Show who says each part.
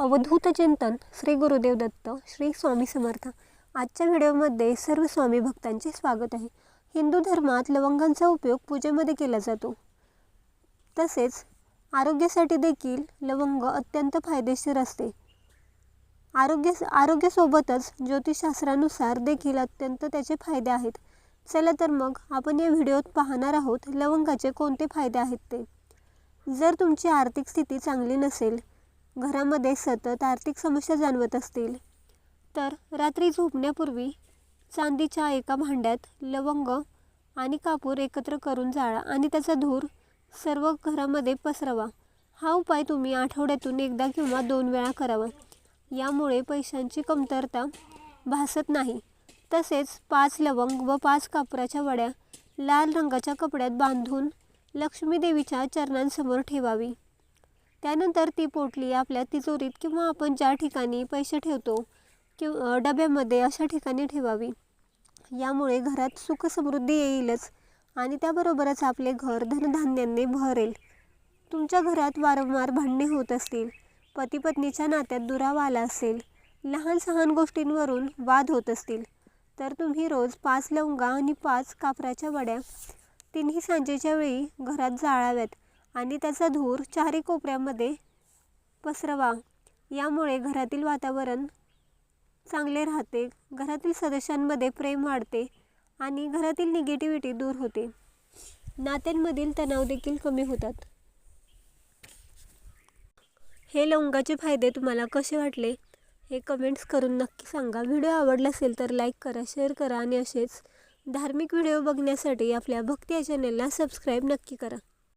Speaker 1: अवधूत चिंतन श्री गुरुदेव दत्त श्री स्वामी समर्थ. आजच्या व्हिडिओमध्ये सर्व स्वामी भक्तांचे स्वागत आहे. हिंदू धर्मात लवंगांचा उपयोग पूजेमध्ये केला जातो. तसेच आरोग्यासाठी देखील लवंग अत्यंत फायदेशीर असते. आरोग्य आरोग्यासोबतच ज्योतिषशास्त्रानुसार देखील अत्यंत त्याचे फायदे आहेत. चला तर मग आपण या व्हिडिओत पाहणार आहोत लवंगाचे कोणते फायदे आहेत ते. जर तुमची आर्थिक स्थिती चांगली नसेल घरामध्ये सतत आर्थिक समस्या जाणवत असतील. तर रात्री झोपण्यापूर्वी चांदीच्या एका भांड्यात लवंग आणि कापूर एकत्र करून जाळा आणि त्याचा धूर सर्व घरामध्ये पसरवा. हा उपाय तुम्ही आठवड्यातून एकदा किंवा दोन वेळा करावा. यामुळे पैशांची कमतरता भासत नाही. तसेच पाच लवंग व पाच कापराच्या वड्या लाल रंगाच्या कपड्यात बांधून लक्ष्मीदेवीच्या चरणांसमोर ठेवावी. त्यानंतर ती पोटली आपल्या तिजोरीत किंवा आपण ज्या ठिकाणी पैसे ठेवतो किंवा डब्यामध्ये अशा ठिकाणी ठेवावी. यामुळे घरात सुखसमृद्धी येईलच आणि त्याबरोबरच आपले घर धनधान्यांनी भरेल. तुमच्या घरात वारंवार भांडणे होत असतील पती पत्नीच्या नात्यात दुरावा आला असेल लहान सहान गोष्टींवरून वाद होत असतील तर तुम्ही रोज पाच लवंगा आणि पाच कापराच्या वड्या तिन्ही सांजेच्या वेळी घरात जाळाव्यात. आणि त्याचा धूर चारही कोपऱ्यामध्ये पसरवा. यामुळे घरातील वातावरण चांगले राहते घरातील सदस्यांमध्ये प्रेम वाढते आणि घरातील निगेटिव्हिटी दूर होते. नात्यांमधील तणाव देखील कमी होतात. हे लवंगाचे फायदे तुम्हाला कसे वाटले? हे कमेंट्स करून नक्की सांगा. व्हिडिओ आवडला असेल तर लाईक करा शेअर करा आणि असेच धार्मिक व्हिडिओ बघण्यासाठी आपल्या भक्ती या चॅनेलला सबस्क्राईब नक्की करा.